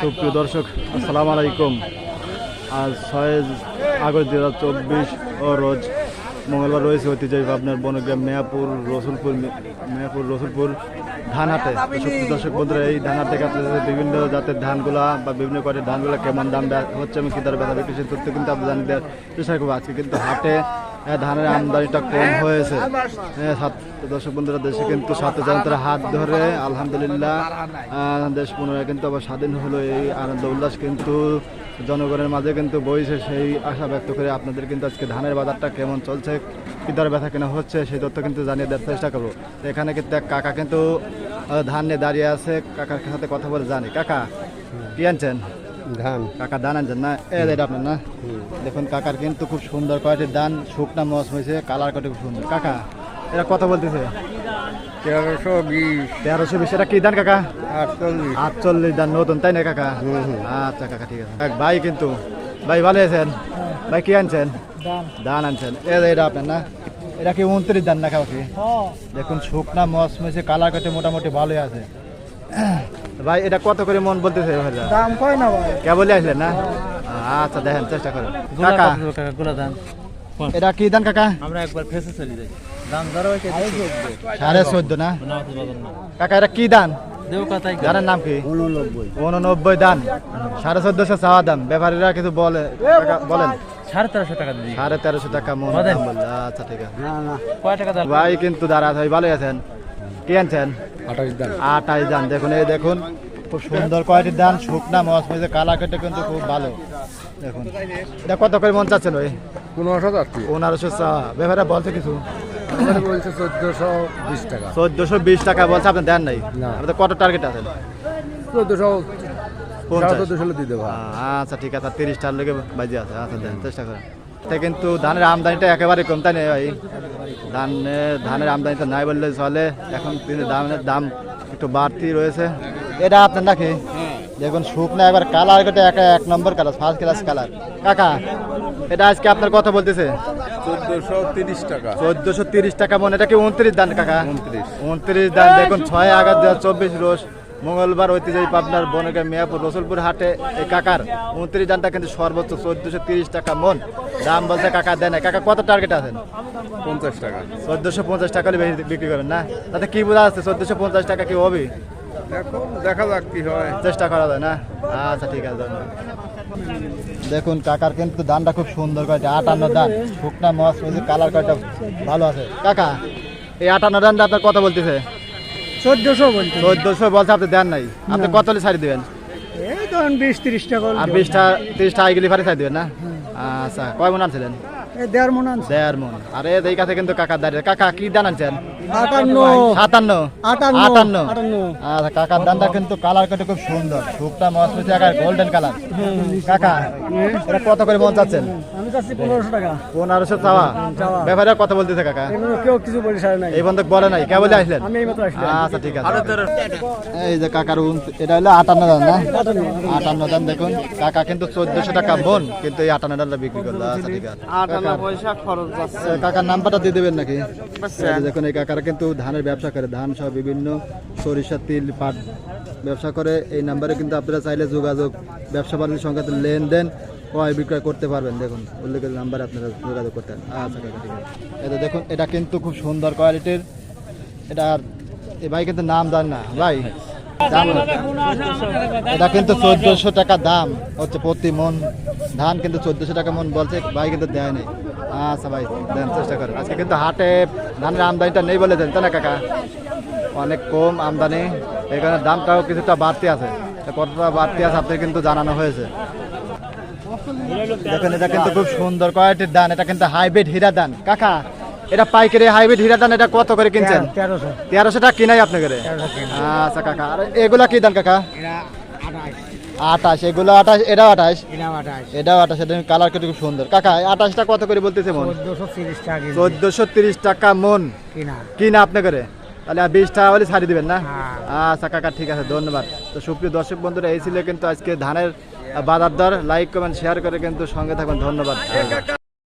সুপ্রিয় দর্শক আসসালামু আলাইকুম। আজ ছয় আগস্ট দু হাজার চব্বিশ ও রোজ মঙ্গলবার রয়েছে ঐতিহ্যবাহী আপনার বনগ্রাম মেয়াপুর রসুলপুর মেয়াপুর রসুলপুর ধানহাটে। দর্শক বন্ধুরা এই ধানহাট থেকে বিভিন্ন জাতের ধানগুলা বা বিভিন্ন কোয়ালিটির ধানগুলা কেমন দাম হচ্ছে আমি কি বেচা বিক্রি সেই তথ্য কিন্তু আপনি জানিয়ে দেওয়ার চেষ্টা করব। আজকে কিন্তু হাটে ধানের আমদানিটা কম হয়েছে। হ্যাঁ, দর্শক বন্ধুরা দেশে কিন্তু সাত জনতার হাত ধরে আলহামদুলিল্লাহ। দেশ পুনরায় কিন্তু আবার স্বাধীন হলো এই আনন্দ উল্লাস কিন্তু জনগণের মাঝে কিন্তু বইছে সেই আশা ব্যক্ত করে আপনাদের কিন্তু আজকে ধানের বাজারটা কেমন চলছে কি দরে ব্যথা কেনা হচ্ছে সেই তথ্য কিন্তু জানিয়ে দেওয়ার চেষ্টা করব। এখানে কিন্তু এক কাকা কিন্তু ধান নিয়ে দাঁড়িয়ে আছে কাকার সাথে কথা বলে জানি। কাকা কি আনছেন? ধান। কাকা দান আনছেন না? এ এটা আপনার না? দেখুন কাকার কিন্তু খুব সুন্দর কোয়ালিটির ধান শুকনা মস হয়েছে কালার কোয়ালিটি খুব সুন্দর। কাকা এরা কথা বলতেছে। তেরোশো বিশ। তেরোশো বিশ এটা কি দান কাকা? আটচল্লিশ। আটচল্লিশ দান নতুন তাই না কাকা? আচ্ছা কাকা ঠিক আছে। ভাই কিন্তু ভাই ভালো আছেন? ভাই কি আনছেন? দান আনছেন। এটা আপনার না? এটা কি উনত্রিশ দান না কাউ কি? দেখুন শুকনা মস মেসে কালার কাটে মোটামুটি ভালোই আছে। ভাই এটা কত করে মন বলতেছে দাম কয় না ভাই? কেবলই আসলেন না? আচ্ছা দেখেন চেষ্টা করেন। কাকা গুলা ধান। এটা কি দান কাকা? আমরা একবার ফেসে চলে যাই। দাম ধরো সাড়ে চোদ্দ। না? কাকা এটা কি দান? জানেন নাম কি? উননব্বই উননব্বই দান। সাড়ে চোদ্দশো চাওয়া দাম ব্যাপারীরা কিছু বলে বলেন। সাড়ে তেরোশো টাকা সাড়ে তেরোশো মন। আচ্ছা ঠিক আছে। না না। কয় টাকা ভাই কিন্তু দাঁড়া ভাই ভালো আছেন। কি আনছেন? আঠাশ দান। দেখুন এই দেখুন খুব সুন্দর কোয়ালিটির দান। শুকনা মেজে কালা কেটে কিন্তু খুব ভালো। দেখুন। এটা কত করে মন চাচ্ছেন ভাই? পনেরোশো যাচ্ছি পনেরোশো চা ব্যাপারে বলছে কিছু? বলছে চোদ্দশো বিশ টাকা। চোদ্দশো বিশ টাকা বলছে আপনি দেন নাই। আপনাদের কত টার্গেট আছেন? চোদ্দশো পঞ্চাশ। দিয়ে দেবো আচ্ছা ঠিক আছে তিরিশ বাজে আছে। আচ্ছা দেন চেষ্টা করেন। কিন্তু ধানের আমদানিটা একেবারে কম তাই না ভাই? ধানে ধানের আমদানিটা নাই বললে চলে। এখন ধানের দাম একটু বাড়তি রয়েছে। এটা আপনার নাকি? দেখুন শুকনা একবার কালার এক number colour first class colour কাকা এটা আজকে আপনার কথা বলতেছে? চোদ্দশো তিরিশ টাকা। চোদ্দশো তিরিশ টাকা মনে এটা কি উনত্রিশ দান কাকা? উনত্রিশ। উনত্রিশ দান দেখুন ছয় আগস্ট দু চব্বিশ রোজ মঙ্গলবার ঐতিহ্যবাহী পাবনার বনগাঁ মিয়াপুর রসুলপুর হাটে এই কাকার উনত্রিশ দানটা কিন্তু সর্বোচ্চ চোদ্দশো তিরিশ টাকা মন। দাম বলছে কাকা দেয় না। কাকা কত টার্গেট আছেন? পঞ্চাশ টাকা। চোদ্দশো পঞ্চাশ টাকা বিক্রি করেন না? তাতে কি বোঝা যাচ্ছে চোদ্দশো পঞ্চাশ টাকা কি হবে? দেখো দেখা যাক কি হয়। চেষ্টা করা যায় না? আচ্ছা ঠিক আছে ধন্যবাদ। দেখুন কাকার কিন্তু দানটা খুব সুন্দর কয়টা আটান্ন দান। শুকনা মাছ ওই কালার কয়টা ভালো আছে। কাকা এই আটান্ন দানটা আপনার কথা বলতেছে? চোদ্দশো বলতে চোদ্দশো বলছে আপনি দেন নাই। আপনি কত ছাড়ি দেবেন? এই ধরেন বিশ তিরিশ টাকা আর বিশটা তিরিশটা আইগুলি ফারি ছাড়ি দেবেন না? আচ্ছা কয় মন আনছিলেন? দেড় মন আনছে। দেড় মন। আরে এই কাছে কিন্তু কাকা দাঁড়িয়ে কাকা কি দান আনছেন? আটান্ন সাতান্ন। আটান্ন। আটান্ন। আটান্ন। আচ্ছা কাকার দানটা কিন্তু কালার খুব সুন্দর। শুকটা গোল্ডেন কালার কাকা কত করে মন চাচ্ছেন? চাচ্ছি পনেরোশো টাকা। পনেরোশো চাওয়া? চাওয়া। ব্যাপারে কত বলতেছে কাকা। কেউ কিছু বলি সারে নাই। এই বন্ধক বলে নাই। কে বলে আসলেন? আমি এই মাত্র আসলাম। আচ্ছা ঠিক আছে। এই যে কাকার এটা হলো আটান্ন দান না? আটান্ন দান দেখুন। কাকা কিন্তু চোদ্দশো টাকা কিন্তু এই আটান্ন দানটা বিক্রি করল। আচ্ছা ঠিক আছে। কাকা- পয়সা খরচ যাচ্ছে। কাকার নাম্বারটা দিয়ে দেবেন নাকি? এই যে দেখুন এই কাকারা কিন্তু ধানের ব্যবসা করে। ধান সহ বিভিন্ন সরিষা তিল পাট ব্যবসা করে। এই নাম্বারে কিন্তু আপনারা চাইলে যোগাযোগ ব্যবসা বাণিজ্যের সঙ্গে লেনদেন ক্রয় বিক্রয় করতে পারবেন, দেখুন। উল্লেখিত নাম্বারে আপনারা যোগাযোগ করতেন আচ্ছা ঠিক আছে। এটা দেখুন, এটা কিন্তু খুব সুন্দর কোয়ালিটির এটা আর এই ভাই কিন্তু নাম জান না। ভাই, দাম এটা কিন্তু চোদ্দশো টাকা দাম, হচ্ছে প্রতি মন। ধান কিন্তু চোদ্দশো টাকা মন বলছে, ভাই কিন্তু দেয় নেই। আচ্ছা ভাই, দেন, চেষ্টা করেন। আজকে কিন্তু হাটে ধানের আমদানিটা নেই বলে দেন না, কাকা? অনেক কম আমদানি, এখানে দামটাও কিছুটা বাড়তি আছে। কতটা বাড়তি আছে আপনার কিন্তু জানানো হয়েছে। দেখেন এটা কিন্তু খুব সুন্দর। কোয়ালিটির দান এটা কিন্তু হাইব্রিড হীরা দান। কাকা এটা পাইকারি হাইব্রিড হীরা দান এটা কত করে কিনছেন? তেরোশো তেরোশো। টাকা কিনাই আচ্ছা কাকা আর এগুলা কি দাম কাকা? আঠাশ। এগুলো আঠাশ এটাও আঠাশ? এটাও আঠাশ এটা কালার কেটে খুব সুন্দর। কাকা এই আঠাশটা কত করে বলতেছে মন? চোদ্দশো তিরিশ টাকা মন। কিনা। করে তাহলে আর বিশ টাকা হলে ছাড়ি দিবেন না? হ্যাঁ। আচ্ছা কাকা ঠিক আছে ধন্যবাদ। তো সুপ্রিয় দর্শক বন্ধুরা এই ছিল কিন্তু আজকে ধানের বাজার দর লাইক কমেন্ট শেয়ার করে কিন্তু সঙ্গে থাকুন। ধন্যবাদ।